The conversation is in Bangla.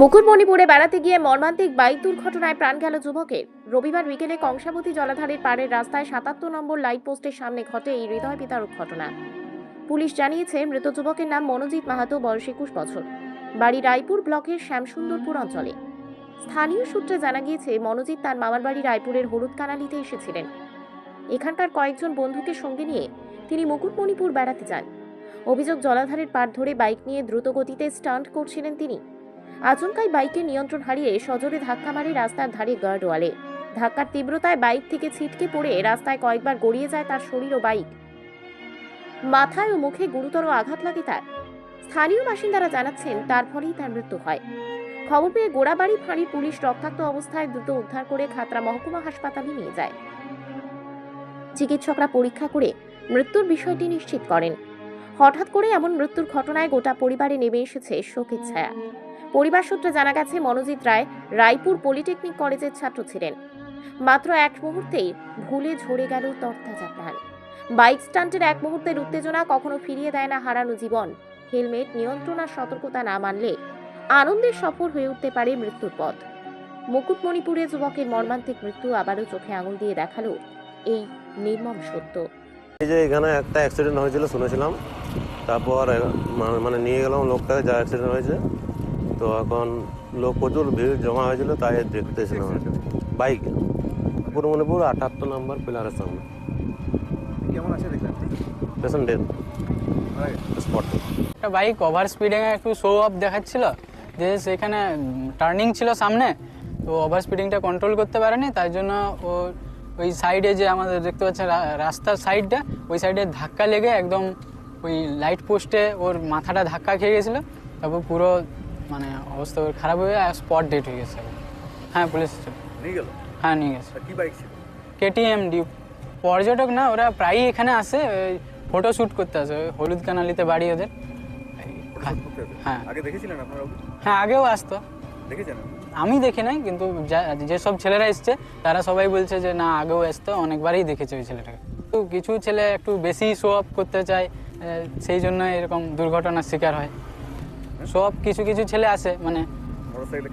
মুকুটমণিপুরে বেড়াতে গিয়ে মর্মান্তিক বাইক দুর্ঘটনায় প্রাণ গেল যুবকের। রবিবার বিকেলে কংসাবতী জলাধারের পাড়ের রাস্তায় সাতাত্তর নম্বর লাইট পোস্টের সামনে ঘটে এই হৃদয় বিতারক ঘটনা। পুলিশ জানিয়েছে, মৃত যুবকের নাম মনোজিৎ মাহাতো, বয়স একুশ বছর। বাড়ি রায়পুর ব্লকের শ্যামসুন্দরপুর অঞ্চলে। স্থানীয় সূত্রে জানা গিয়েছে, মনোজিৎ তার মামার বাড়ি রায়পুরের হলুদ কানালিতে এসেছিলেন। এখানকার কয়েকজন বন্ধুকে সঙ্গে নিয়ে তিনি মুকুটমণিপুর বেড়াতে যান। অভিযোগ, জলাধারের পাড় ধরে বাইক নিয়ে দ্রুত গতিতে স্টান্ট করছিলেন তিনি। আচমকাই বাইকের নিয়ন্ত্রণ হারিয়ে সজোরে ধাক্কা মারে রাস্তার ধারে গার্ডওয়ালে। ধাক্কার তীব্রতায় বাইক থেকে ছিটকে পড়ে রাস্তায় কয়েকবার গড়িয়ে যায় তার শরীর ও বাইক। মাথায় ও মুখে গুরুতর আঘাত লাগে তার। স্থানীয় বাসিন্দারা জানাচ্ছেন, তার ফলেই তার মৃত্যু হয়। খবর পেয়ে গোড়াবাড়ি ফাঁড়ির পুলিশ রক্তাক্ত অবস্থায় দ্রুত উদ্ধার করে খাতরা মহকুমা হাসপাতালে নিয়ে যায়। চিকিৎসকরা পরীক্ষা করে মৃত্যুর বিষয়টি নিশ্চিত করেন। হঠাৎ করে এমন মৃত্যুর ঘটনায় গোটা পরিবারে নেমে এসেছে শোকের ছায়া। পরিবার সূত্রে জানা গেছে, মনোজিৎ রায় রায়পুর পলিটেকনিক কলেজের ছাত্র ছিলেন। মাত্র এক মুহূর্তেই ভুলে ঝরে গেল তরতাজা বাইক স্টান্টের এক মুহূর্তের উত্তেজনা কখনো ফিরিয়ে দেয় না হারানো জীবন। হেলমেট, নিয়ন্ত্রণ আর সতর্কতা না মানলে আনন্দের সফর হয়ে উঠতে পারে মৃত্যুর পথ। মুকুটমণিপুরে যুবকের মর্মান্তিক মৃত্যু আবারও চোখে আঙুল দিয়ে দেখাল এই নির্মম সত্য। এই যে এখানে একটা অ্যাক্সিডেন্ট হয়েছিল, শুনেছিলাম। তারপর মানে নিয়ে গেলাম লোকটাকে, যা অ্যাক্সিডেন্ট হয়েছে। তো এখন লোক প্রচুর ভিড় জমা হয়েছিল তাই দেখতেছিলাম বাইক পূর্বমণিপুর আটাত্তর নম্বর পিলারের সামনে। কেমন আছে দেখলেন পেশেন্ট ডেথ স্পট একটা বাইক ওভার স্পিডে একটু শো অফ দেখাচ্ছিল যে সেখানে টার্নিং ছিল সামনে তো ওভার স্পিডিংটা কন্ট্রোল করতে পারেনি তাই জন্য ও ওই সাইডে যে আমাদের দেখতে পাচ্ছেন রা- রাস্তার সাইডটা ওই সাইডে ধাক্কা লেগে একদম ওই লাইট পোস্টে ওর মাথাটা ধাক্কা খেয়ে গেছিল তারপর পুরো মানে অবস্থা খারাপ হয়ে স্পট ডেট হয়ে গেছে। হ্যাঁ পুলিশ নিয়ে গেল? হ্যাঁ নিয়ে গেছে। কি বাইক ছিল? কেটিএম ডি পর্যটক না ওরা প্রায়ই এখানে আসে ফটো শ্যুট করতে আসে হলুদ কানালিতে বাড়ি ওদের? হ্যাঁ। আগে দেখেছিলেন আপনারা হ্যাঁ আগেও আসতো। দেখেছেন? আমি দেখি নাই কিন্তু যা- যেসব ছেলেরা এসছে তারা সবাই বলছে যে না আগেও আসতো অনেকবারই দেখেছে ওই ছেলেটাকে। তো কিছু ছেলে একটু বেশি শো অফ করতে চায় সেই জন্য এরকম দুর্ঘটনার শিকার হয়। শো অফ কিছু কিছু ছেলে আসে মানে মোটরসাইকেলে